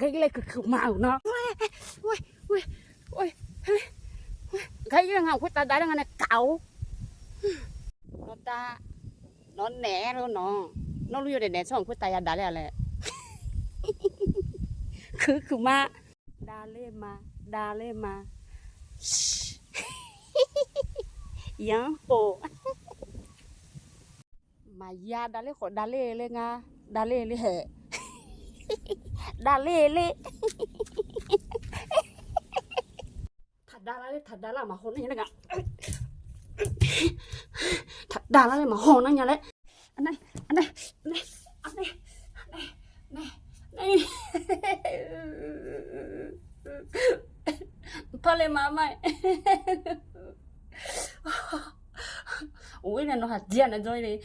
กเลยคือมาเนาะโอ้ยโอ้ยโอ้ยกเลยงไงคุณตาได้ยังไงเก่าน้ตานอนแหนแล้วน้องน้องรู้อยู่ในแหนช่องคุณตายาดได้แลไวคือคือมาดาเล่มาดาเล่มายังโปมายาดาเล่ขอดาเล่เลยงาဒါလေးလေးဟဲ့ဒါလေးလေးထဒါလာလေးထဒါလာမဟုတ်နဲ့ငါထဒါလာလေးမဟုတ်နဲ့ညာလေအနိုင်အနိုင်အနိုင်အနိုင်အနိုင်နိုင်ဖလေမမိုင်ဝိနေနော်ဟာဒီရနေကြိုင်းလေး